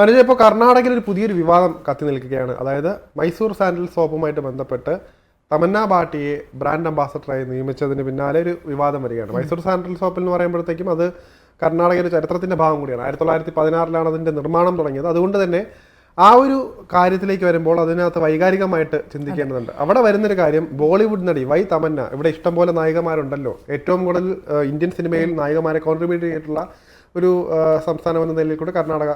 മനുജ ഇപ്പോൾ കർണാടകയിൽ ഒരു പുതിയൊരു വിവാദം കത്തി നിൽക്കുകയാണ്. അതായത് മൈസൂർ സാൻഡൽ സോപ്പുമായിട്ട് ബന്ധപ്പെട്ട് തമന്ന ഭാട്ടിയെ ബ്രാൻഡ് അംബാസഡറായി നിയമിച്ചതിന് പിന്നാലെ ഒരു വിവാദം വരികയാണ്. മൈസൂർ സാൻഡൽ സോപ്പ് എന്ന് പറയുമ്പോഴത്തേക്കും അത് കർണാടകയുടെ ചരിത്രത്തിന്റെ ഭാഗം കൂടിയാണ്. ആയിരത്തി തൊള്ളായിരത്തി പതിനാറിലാണ് അതിന്റെ നിർമ്മാണം തുടങ്ങിയത്. അതുകൊണ്ട് തന്നെ ആ ഒരു കാര്യത്തിലേക്ക് വരുമ്പോൾ അതിനകത്ത് വൈകാരികമായിട്ട് ചിന്തിക്കേണ്ടതുണ്ട്. അവിടെ വരുന്നൊരു കാര്യം ബോളിവുഡ് നടി വൈ തമന്ന ഇവിടെ ഇഷ്ടംപോലെ നായികമാരുണ്ടല്ലോ. ഏറ്റവും കൂടുതൽ ഇന്ത്യൻ സിനിമയിൽ നായികമാരെ കോൺട്രിബ്യൂട്ട് ചെയ്തിട്ടുള്ള ഒരു സംസ്ഥാനം എന്ന നിലയിൽ കൂടെ കർണാടക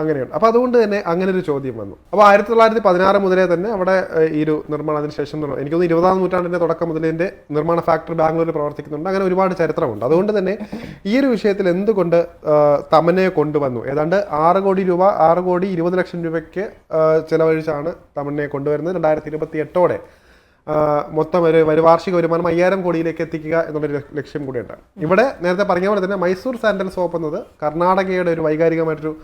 അങ്ങനെയുണ്ട്. അപ്പോൾ അതുകൊണ്ട് തന്നെ അങ്ങനെ ഒരു ചോദ്യം വന്നു. അപ്പോൾ ആയിരത്തി തൊള്ളായിരത്തി പതിനാറ് മുതലേ തന്നെ അവിടെ ഈ ഒരു നിർമ്മാണത്തിന് ശേഷം തുടങ്ങും. എനിക്ക് ഇരുപതാം നൂറ്റാണ്ടിന്റെ തുടക്കം ഇതിന്റെ നിർമ്മാണ ഫാക്ടറി ബാംഗ്ലൂരിൽ പ്രവർത്തിക്കുന്നുണ്ട്. അങ്ങനെ ഒരുപാട് ചരിത്രമുണ്ട്. അതുകൊണ്ട് തന്നെ ഈ ഒരു വിഷയത്തിൽ എന്തുകൊണ്ട് തമനെ കൊണ്ടുവന്നു? ഏതാണ്ട് ആറ് കോടി രൂപ ആറ് കോടി ഇരുപത് ലക്ഷം രൂപയ്ക്ക് ചിലവഴിച്ചാണ് തമന്നയെ കൊണ്ടുവരുന്നത്. രണ്ടായിരത്തി ഇരുപത്തി എട്ടോടെ മൊത്തം ഒരു ഒരു വാർഷിക വരുമാനം അയ്യായിരം കോടിയിലേക്ക് എത്തിക്കുക എന്നുള്ളൊരു ലക്ഷ്യം- കൂടിയുണ്ട്. ഇവിടെ നേരത്തെ പറഞ്ഞ പോലെ തന്നെ മൈസൂർ സാൻഡൽ സോപ്പ് എന്നത് കർണാടകയുടെ ഒരു വൈകാരികമായിട്ടൊരു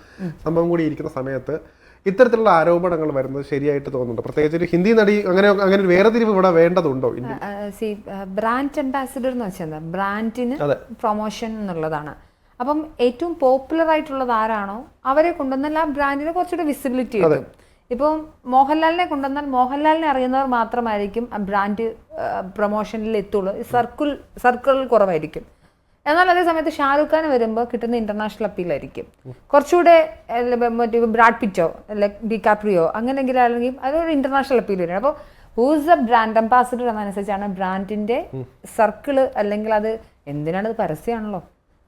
സംഭവം കൂടി ഇരിക്കുന്ന സമയത്ത് ഇത്തരത്തിലുള്ള ആരോപണങ്ങൾ വരുന്നത് ശരിയായിട്ട് തോന്നുന്നുണ്ട്. പ്രത്യേകിച്ച് ഒരു ഹിന്ദി നടി അങ്ങനെ അങ്ങനെ ഒരു വേറെതിരിവ് ഇവിടെ വേണ്ടതുണ്ടോ സി ബ്രാൻഡ് അംബാസിഡർ എന്ന് വെച്ചാൽ ബ്രാൻഡിന് പ്രൊമോഷൻ എന്നുള്ളതാണ്. അപ്പം ഏറ്റവും പോപ്പുലർ ആയിട്ടുള്ളത് ആരാണോ അവരെ കൊണ്ടുവന്നാൽ ആ ബ്രാൻഡിന് കുറച്ചുകൂടി വിസിബിലിറ്റി കിട്ടും. ഇപ്പം മോഹൻലാലിനെ കൊണ്ടുവന്നാൽ മോഹൻലാലിനെ അറിയുന്നവർ മാത്രമായിരിക്കും ആ ബ്രാൻഡ് പ്രൊമോഷനിൽ എത്തുള്ളൂ. സർക്കിൾ സർക്കിളിൽ കുറവായിരിക്കും. എന്നാൽ അതേ സമയത്ത് ഷാരൂഖ് ഖാൻ വരുമ്പോൾ കിട്ടുന്ന ഇന്റർനാഷണൽ അപ്പീലായിരിക്കും കുറച്ചുകൂടെ അല്ല, മറ്റേ ബ്രാഡ് പിറ്റോ അല്ലെ ഡികാപ്രിയോ അങ്ങനെയെങ്കിലും അല്ലെങ്കിൽ അതൊരു ഇന്റർനാഷണൽ അപ്പീൽ വരും. അപ്പോൾ ഹൂസ് എ ബ്രാൻഡ് അംബാസിഡർ എന്നനുസരിച്ചാണ് ബ്രാൻഡിന്റെ സർക്കിൾ അല്ലെങ്കിൽ അത് എന്തിനാണ് ഇത് പരസ്യമാണല്ലോ?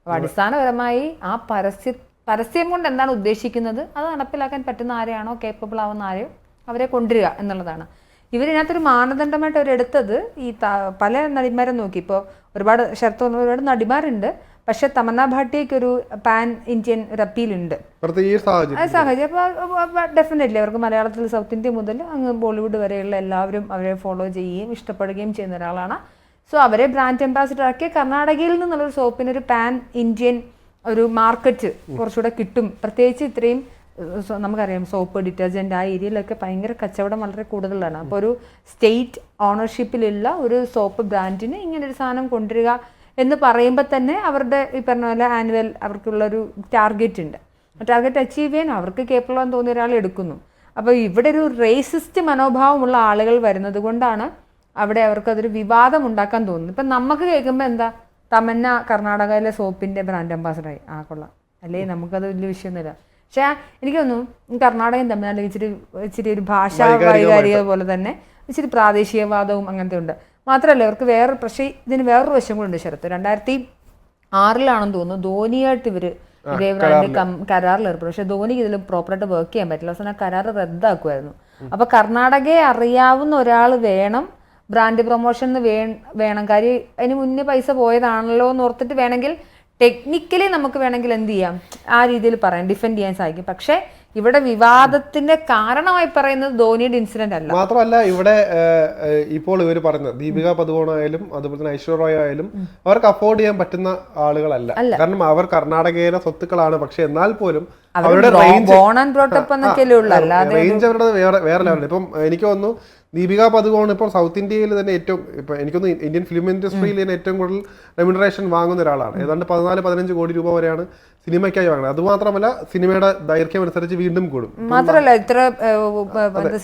അപ്പോൾ അടിസ്ഥാനപരമായി ആ പരസ്യ പരസ്യം കൊണ്ട് എന്താണ് ഉദ്ദേശിക്കുന്നത്? അത് നടപ്പിലാക്കാൻ പറ്റുന്ന ആരെയാണോ കേപ്പബിൾ ആവുന്ന ആരെയോ അവരെ കൊണ്ടുവരിക എന്നുള്ളതാണ്. ഇവരിനകത്തൊരു മാനദണ്ഡമായിട്ട് അവരെടുത്തത് ഈ പല നടിമാരെ നോക്കി. ഇപ്പോൾ ഒരുപാട് പറഞ്ഞ ഒരുപാട് നടിമാരുണ്ട്. പക്ഷെ തമന്ന ഭാട്ടിയയ്ക്ക് ഒരു പാൻ ഇന്ത്യൻ ഒരു അപ്പീലുണ്ട് ആ സാഹചര്യം. അപ്പോൾ ഡെഫിനറ്റ്ലി അവർക്ക് മലയാളത്തിൽ സൗത്ത് ഇന്ത്യ മുതൽ അങ്ങ് ബോളിവുഡ് വരെയുള്ള എല്ലാവരും അവരെ ഫോളോ ചെയ്യുകയും ഇഷ്ടപ്പെടുകയും ചെയ്യുന്ന ഒരാളാണ്. സോ അവരെ ബ്രാൻഡ് അംബാസിഡർ ആക്കിയ കർണാടകയിൽ നിന്നുള്ളൊരു സോപ്പിന് ഒരു പാൻ ഇന്ത്യൻ ഒരു മാർക്കറ്റ് കുറച്ചുകൂടെ കിട്ടും. പ്രത്യേകിച്ച് ഇത്രയും നമുക്കറിയാം സോപ്പ് ഡിറ്റർജന്റ് ആ ഏരിയയിലൊക്കെ ഭയങ്കര കച്ചവടം വളരെ കൂടുതലാണ് അപ്പോൾ ഒരു സ്റ്റേറ്റ് ഓണർഷിപ്പിലുള്ള ഒരു സോപ്പ് ബ്രാൻഡിന് ഇങ്ങനെ ഒരു സാധനം കൊണ്ടുവരിക എന്ന് പറയുമ്പോൾ തന്നെ അവരുടെ ഈ പറഞ്ഞ പോലെ ആനുവൽ അവർക്കുള്ളൊരു ടാർഗറ്റ് ഉണ്ട്. ടാർഗറ്റ് അച്ചീവ് ചെയ്യാൻ അവർക്ക് കേപ്പബിൾ ആണെന്ന് തോന്നിയ ഒരാൾ എടുക്കുന്നു. അപ്പോൾ ഇവിടെ ഒരു റേസിസ്റ്റ് മനോഭാവമുള്ള ആളുകൾ വരുന്നത് കൊണ്ടാണ് അവിടെ അവർക്കതൊരു വിവാദം ഉണ്ടാക്കാൻ തോന്നുന്നത്. ഇപ്പം നമുക്ക് കേൾക്കുമ്പോൾ എന്താ തമന്ന കർണാടകയിലെ സോപ്പിന്റെ ബ്രാൻഡ് അംബാസഡറായി ആ കൊള്ളാം. അല്ലേ? നമുക്കത് വലിയ വിഷയമൊന്നുമില്ല. പക്ഷേ എനിക്ക് തോന്നുന്നു കർണാടകയും തമിഴ്നാട്ടിലും ഇച്ചിരി ഇച്ചിരി ഒരു ഭാഷാ വൈകാരിക പോലെ തന്നെ ഇച്ചിരി പ്രാദേശികവാദവും അങ്ങനത്തെ ഉണ്ട്. മാത്രമല്ല ഇവർക്ക് വേറെ പക്ഷേ ഇതിന് വേറൊരു വശം കൂടെ ഉണ്ട് ശരത്ത്. രണ്ടായിരത്തി ആറിലാണെന്ന് തോന്നുന്നു ധോനിയായിട്ട് ഇവർ ബ്രാൻഡ് കരാറിൽ ഏർപ്പെടും. പക്ഷെ ധോനിക്ക് ഇതിൽ പ്രോപ്പറായിട്ട് വർക്ക് ചെയ്യാൻ പറ്റില്ല. അവസാനം കരാർ റദ്ദാക്കുമായിരുന്നു അപ്പൊ കർണാടകയെ അറിയാവുന്ന ഒരാൾ വേണം ബ്രാൻഡ് പ്രൊമോഷൻ വേ വേണം. കാര്യം അതിന് മുന്നേ പൈസ പോയതാണല്ലോ എന്ന് ഓർത്തിട്ട് വേണമെങ്കിൽ ടെക്നിക്കലി നമുക്ക് വേണമെങ്കിൽ എന്ത് ചെയ്യാം? ആ രീതിയിൽ പറയാം. ഡിഫെൻഡ് ചെയ്യാൻ സാധിക്കും. പക്ഷേ ഇവിടെ വിവാദത്തിന്റെ കാരണമായി പറയുന്നത് ധോണിയുടെ ഇൻസിഡന്റ് അല്ല. മാത്രമല്ല ഇവിടെ ഇപ്പോൾ ഇവർ പറഞ്ഞത് ദീപിക പദുകോൺ ആയാലും അതുപോലെ തന്നെ ഐശ്വര്യ റോയ് ആയാലും അവർക്ക് അഫോർഡ് ചെയ്യാൻ പറ്റുന്ന ആളുകളല്ല. കാരണം അവർ കർണാടകയിലെ സ്വത്തുക്കളാണ്. പക്ഷെ എന്നാൽ പോലും അവരുടെ റേഞ്ച് അവരുടെ വേറെ വേറെ ലെവലാണ് ഇപ്പം എനിക്ക് തോന്നുന്നു ദീപിക പദുകോൺ ഇപ്പോൾ സൗത്ത് ഇന്ത്യയിൽ തന്നെ ഏറ്റവും ഇപ്പൊ എനിക്കൊന്ന് ഇന്ത്യൻ ഫിലിം ഇൻഡസ്ട്രിയിൽ തന്നെ ഏറ്റവും കൂടുതൽ റെമ്യൂണറേഷൻ വാങ്ങുന്ന ഒരാളാണ്. ഏതാണ്ട് പതിനാല് പതിനഞ്ച് കോടി രൂപ വരെയാണ് സിനിമയ്ക്കായി വാങ്ങുന്നത്. അതുമാത്രമല്ല സിനിമയുടെ ദൈർഘ്യം അനുസരിച്ച് വീണ്ടും കൂടും. മാത്രമല്ല ഇത്ര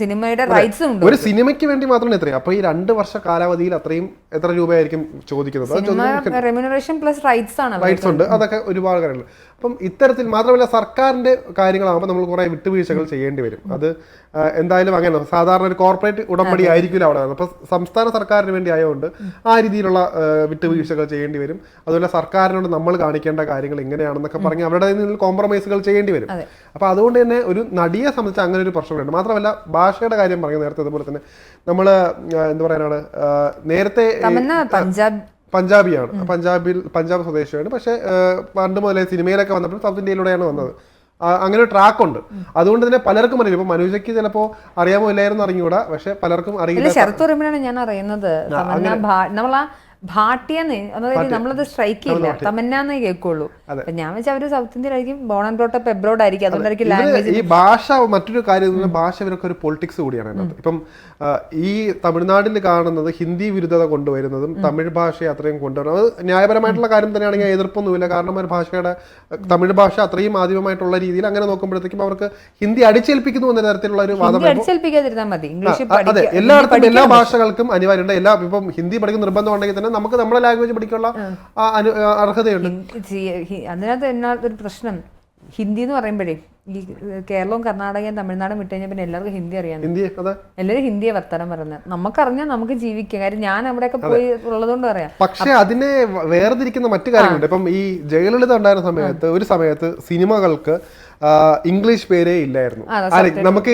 സിനിമയുടെ റൈറ്റ്സും ഉണ്ട്? ഒരു സിനിമയ്ക്ക് വേണ്ടി മാത്രമാണ് ഇത്രയും. അപ്പൊ ഈ രണ്ട് വർഷ കാലാവധിയിൽ അത്രയും എത്ര രൂപയായിരിക്കും ചോദിക്കുന്നത്? അത് റെമ്യൂണറേഷൻ പ്ലസ് റൈറ്റ്സ് ആണ് അവർക്ക്. റൈറ്റ്സ് ഉണ്ട്. അതൊക്കെ ഒരുപാട് കാര്യങ്ങൾ. അപ്പം ഇത്തരത്തിൽ മാത്രമല്ല സർക്കാരിന്റെ കാര്യങ്ങളാകുമ്പോൾ നമ്മൾ കുറേ വിട്ടുവീഴ്ചകൾ ചെയ്യേണ്ടി വരും. അത് എന്തായാലും അങ്ങനെ സാധാരണ ഒരു കോർപ്പറേറ്റ് ഉടമ്പടി ആയിരിക്കില്ല അവിടെ. അപ്പം സംസ്ഥാന സർക്കാരിന് വേണ്ടി ആയതുകൊണ്ട് ആ രീതിയിലുള്ള വിട്ടുവീഴ്ചകൾ ചെയ്യേണ്ടി വരും. അതുപോലെ സർക്കാരിനോട് നമ്മൾ കാണിക്കേണ്ട കാര്യങ്ങൾ എങ്ങനെയാണെന്നൊക്കെ പറഞ്ഞ് അവരുടെ നിന്ന് കോംപ്രമൈസുകൾ ചെയ്യേണ്ടി വരും. അപ്പൊ അതുകൊണ്ട് തന്നെ ഒരു നടിയെ സംബന്ധിച്ച് അങ്ങനെ ഒരു പ്രശ്നമുണ്ട്. മാത്രമല്ല ഭാഷയുടെ കാര്യം പറഞ്ഞു നേരത്തെ അതുപോലെ തന്നെ നമ്മൾ എന്താ പറയാനാണ് നേരത്തെ പഞ്ചാബ് പഞ്ചാബിയാണ്. പഞ്ചാബിൽ പഞ്ചാബ് സ്വദേശിയാണ്. പക്ഷേ പണ്ട് മുതലേ സിനിമയിലൊക്കെ വന്നപ്പോൾ സൗത്ത് ഇന്ത്യയിലൂടെയാണ് വന്നത്. അങ്ങനെ ഒരു ട്രാക്ക് ഉണ്ട് അതുകൊണ്ട് തന്നെ പലർക്കും അറിയില്ല. ഇപ്പൊ മനുജയ്ക്ക് ചിലപ്പോ അറിയാമോ ഇല്ലായിരുന്നു അറിഞ്ഞുകൂടാ പക്ഷെ പലർക്കും അറിയില്ല. ശരത്ത് പറയുമ്പോഴാണ് ഞാൻ അറിയുന്നത്. ഭാട്ടിയെന്ന് അതായത് നമ്മളത് സ്ട്രൈക്ക് ചെയ്യില്ല. തമന്നാന്നേ കേൾക്കുള്ളൂ. ഞാൻ വെച്ചാൽ അവർ south ഇന്ത്യയിലായിരിക്കും born and brought up abroad ആയിരിക്കും. അതുകൊണ്ടായിരിക്കും ലാംഗ്വേജ് ഈ ഭാഷ മറ്റൊരു കാര്യം ഭാഷ ഇവരൊക്കെ ഒരു പൊളിറ്റിക്സ് കൂടിയാണ് അതിനകത്ത്. ഇപ്പം ഈ തമിഴ്നാട്ടിൽ കാണുന്നത് ഹിന്ദി വിരുദ്ധത കൊണ്ടുവരുന്നതും തമിഴ് ഭാഷയെ അത്രയും കൊണ്ടുവരുന്നത്. അത് ന്യായപരമായിട്ടുള്ള കാര്യം തന്നെയാണെങ്കിൽ എതിർപ്പൊന്നുമില്ല കാരണം ഒരു ഭാഷയുടെ തമിഴ് ഭാഷ അത്രയും ആദ്യമായിട്ടുള്ള രീതിയിൽ അങ്ങനെ നോക്കുമ്പോഴത്തേക്കും അവർക്ക് ഹിന്ദി അടിച്ചേൽപ്പിക്കുന്നു എന്ന തരത്തിലുള്ള ഒരു വാദം അതെ. എല്ലായിടത്തും എല്ലാ ഭാഷകൾക്കും അനിവാര്യമുണ്ട്. എല്ലാ ഇപ്പം ഹിന്ദി പഠിക്കുന്ന നിർബന്ധം ഉണ്ടെങ്കിൽ തന്നെ നമുക്ക് നമ്മുടെ ലാംഗ്വേജ് പഠിക്കാനുള്ള അർഹതയുണ്ട്. അതിനകത്ത് എന്നാ ഒരു പ്രശ്നം? ഹിന്ദി എന്ന് പറയുമ്പോഴേ ഈ കേരളവും കർണാടകയും തമിഴ്നാടും വിട്ട് കഴിഞ്ഞാൽ പിന്നെ എല്ലാവർക്കും ഹിന്ദി അറിയാം എല്ലാവരും ഹിന്ദിയെ വർത്തനം പറയുന്നത് നമുക്കറിഞ്ഞാൽ നമുക്ക് ജീവിക്കാം. കാര്യം ഞാൻ അവിടെയൊക്കെ പോയി ഉള്ളതുകൊണ്ട് പറയാം. പക്ഷെ അതിനെ വേർതിരിക്കുന്ന മറ്റു കാര്യങ്ങളുണ്ട്. ഇപ്പം ഈ ജയലളിത ഉണ്ടായിരുന്ന സമയത്ത് ഒരു സമയത്ത് സിനിമകൾക്ക് ഇംഗ്ലീഷ് പേരേ ഇല്ലായിരുന്നു. നമുക്ക്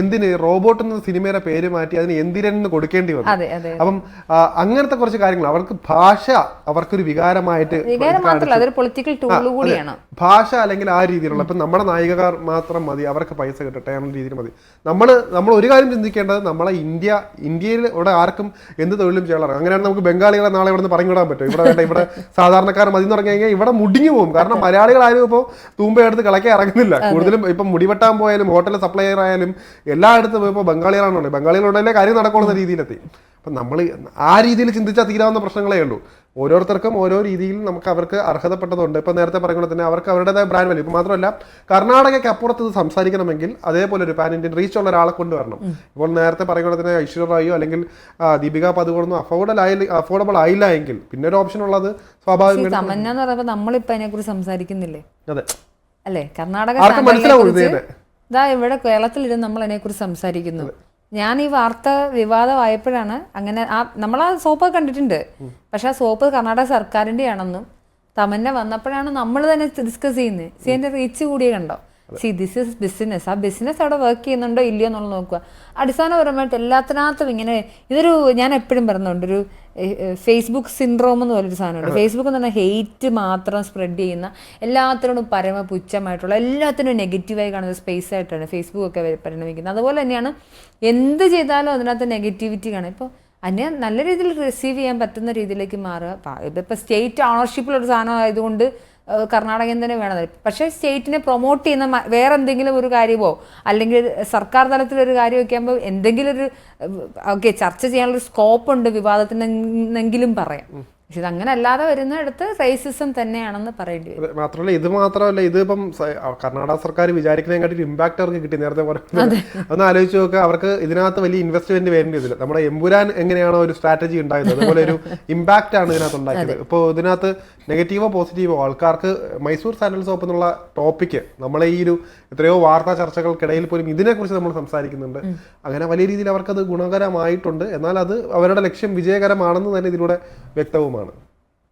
എന്തിന് റോബോട്ട് എന്ന സിനിമയുടെ പേര് മാറ്റി അതിന് എന്തിരൻ എന്ന് കൊടുക്കേണ്ടി വന്നു. അപ്പം അങ്ങനത്തെ കുറച്ച് കാര്യങ്ങൾ. അവർക്ക് ഭാഷ അവർക്കൊരു വികാരമായിട്ട് ഭാഷ അല്ലെങ്കിൽ ആ രീതിയിലുള്ള ഇപ്പം നമ്മുടെ നായികകാർ മാത്രം മതി അവർക്ക് പൈസ കിട്ടട്ടെ എന്ന രീതിയിൽ മതി. നമ്മൾ നമ്മൾ ഒരു കാര്യം ചിന്തിക്കേണ്ടത് നമ്മളെ ഇന്ത്യ ഇന്ത്യയിൽ ഇവിടെ ആർക്കും എന്ത് തൊഴിലും ചെയ്യാറ് അങ്ങനെയാണ് നമുക്ക് ബംഗാളികളെ നാളെ ഇവിടെ നിന്ന് പറഞ്ഞു വിടാൻ പറ്റും. ഇവിടെ വേണ്ട ഇവിടെ സാധാരണക്കാർ മതി എന്ന് പറഞ്ഞു കഴിഞ്ഞാൽ ഇവിടെ മുടിഞ്ഞു പോകും. കാരണം മലയാളികളാരും ഇപ്പോൾ തൂമ്പയെടുത്ത് കളയ്ക്കാൻ ഇറങ്ങുന്നില്ല. കൂടുതലും ഇപ്പൊ മുടിവെട്ടാൻ പോയാലും ഹോട്ടൽ സപ്ലൈയർ ആയാലും എല്ലായിടത്തും ഇപ്പോൾ ബംഗാളികളാണുള്ളത് ബംഗാളികളുടെ കാര്യം നടക്കുന്ന രീതിയിലെത്തി. അപ്പം നമ്മൾ ആ രീതിയിൽ ചിന്തിച്ചാൽ തീരാവുന്ന പ്രശ്നങ്ങളേ ഉള്ളൂ. ഓരോരുത്തർക്കും ഓരോ രീതിയിൽ നമുക്ക് അവർക്ക് അർഹതപ്പെട്ടതുണ്ട്. ഇപ്പൊ നേരത്തെ പറയുന്നത് തന്നെ അവർക്ക് അവരുടേതായ ബ്രാൻഡ് വാല്യൂ ഇപ്പൊ മാത്രമല്ല കർണാടകയ്ക്ക് അപ്പുറത്ത് ഇത് സംസാരിക്കണമെങ്കിൽ അതേപോലെ ഒരു പാൻ ഇന്ത്യൻ റീച്ച് ഉള്ള ഒരാളെ കൊണ്ടുവരണം ഇപ്പോൾ നേരത്തെ പറയുന്നത് തന്നെ ഐശ്വര്യ റായോ അല്ലെങ്കിൽ ദീപിക പതുകൊണ്ടൊന്നും അഫോർഡബിൾ ആയില്ല അഫോർഡബിൾ ആയില്ല എങ്കിൽ പിന്നെ ഒരു ഓപ്ഷൻ ഉള്ളത് സ്വാഭാവികം തമന്ന എന്ന് പറയുമ്പോൾ നമ്മളിപ്പോ അതിനെ കുറിച്ച് സംസാരിക്കുന്നില്ലേ? അതെ. അല്ലേ? കർണാടക മനസ്സിലാവും. ഇതാ ഇവിടെ കേരളത്തിലിരുന്ന് നമ്മൾ അതിനെക്കുറിച്ച് സംസാരിക്കുന്നു. ഞാൻ ഈ വാർത്ത വിവാദമായപ്പോഴാണ് അങ്ങനെ ആ നമ്മൾ ആ സോപ്പ് കണ്ടിട്ടുണ്ട്. പക്ഷെ ആ സോപ്പ് കർണാടക സർക്കാരിന്റെ ആണെന്നും തമന്ന വന്നപ്പോഴാണ് നമ്മൾ തന്നെ ഡിസ്കസ് ചെയ്യുന്നത് സി എന്റെ റീച്ച് കൂടിയ കണ്ടോ? സി ദിസ് ഇസ് ബിസിനസ് ആ ബിസിനസ് അവിടെ വർക്ക് ചെയ്യുന്നുണ്ടോ ഇല്ലയോ എന്നുള്ളത് നോക്കുക. അടിസ്ഥാനപരമായിട്ട് എല്ലാത്തിനകത്തും ഇങ്ങനെ ഇതൊരു ഞാൻ എപ്പോഴും പറയുന്നുണ്ട് ഒരു ഫേസ്ബുക്ക് സിൻഡ്രോം എന്ന് പറയുന്നൊരു സാധനമുണ്ട് ഫേസ്ബുക്ക് എന്ന് പറഞ്ഞാൽ ഹെയ്റ്റ് മാത്രം സ്പ്രെഡ് ചെയ്യുന്ന എല്ലാത്തിനോടും പരമ പുച്ഛമായിട്ടുള്ള എല്ലാത്തിനും നെഗറ്റീവായി കാണുന്ന സ്പേസ് ആയിട്ടാണ് ഫേസ്ബുക്ക് ഒക്കെ പരിണമിക്കുന്നത്. അതുപോലെ തന്നെയാണ് എന്ത് ചെയ്താലും അതിനകത്ത് നെഗറ്റിവിറ്റി കാണും. ഇപ്പോൾ അതിനെ നല്ല രീതിയിൽ റിസീവ് ചെയ്യാൻ പറ്റുന്ന രീതിയിലേക്ക് മാറുക. ഇതിപ്പോൾ സ്റ്റേറ്റ് ഓണർഷിപ്പിലൊരു സാധനം ആയതുകൊണ്ട് കർണാടകയിൽ തന്നെ വേണം പക്ഷേ സ്റ്റേറ്റിനെ പ്രൊമോട്ട് ചെയ്യുന്ന വേറെ എന്തെങ്കിലും ഒരു കാര്യമോ അല്ലെങ്കിൽ സർക്കാർ തലത്തിലൊരു കാര്യമൊക്കെ ആകുമ്പോൾ എന്തെങ്കിലും ഒരു ഓക്കെ ചർച്ച ചെയ്യാനുള്ള സ്കോപ്പ് ഉണ്ട് വിവാദത്തിനെങ്കിലും പറയാം. പക്ഷെ ഇത് അങ്ങനെ അല്ലാതെ വരുന്നിടത്ത് റേസിസം തന്നെയാണെന്ന് പറയേണ്ടി വരും. മാത്രമല്ല ഇത് മാത്രമല്ല ഇത് ഇപ്പം കർണാടക സർക്കാർ വിചാരിക്കുന്നതിനെക്കാട്ടി ഇമ്പാക്ട് അവർക്ക് കിട്ടി നേരത്തെ പറഞ്ഞത് ഒന്ന് ആലോചിച്ച് നോക്കുക അവർക്ക് ഇതിനകത്ത് വലിയ ഇൻവെസ്റ്റ്മെന്റ് വേണ്ടി വരില്ല. നമ്മുടെ എമ്പുരാൻ എങ്ങനെയാണോ ഒരു സ്ട്രാറ്റജി ഉണ്ടായത് അതുപോലെ ഒരു ഇമ്പാക്റ്റ് ആണ് ഇതിനകത്ത് ഉണ്ടാക്കിയത്. ഇപ്പോൾ ഇതിനകത്ത് നെഗറ്റീവോ പോസിറ്റീവോ ആൾക്കാർക്ക് മൈസൂർ സാൻഡൽ സോപ്പ് എന്നുള്ള ടോപ്പിക്ക് നമ്മളെ ഈ ഒരു എത്രയോ വാർത്താ ചർച്ചകൾക്കിടയിൽ പോലും ഇതിനെക്കുറിച്ച് നമ്മൾ സംസാരിക്കുന്നുണ്ട്. അങ്ങനെ വലിയ രീതിയിൽ അവർക്കത് ഗുണകരമായിട്ടുണ്ട്. എന്നാൽ അത് അവരുടെ ലക്ഷ്യം വിജയകരമാണെന്ന് തന്നെ ഇതിലൂടെ വ്യക്തവുമാണ്. പ്രശ്നമാണ്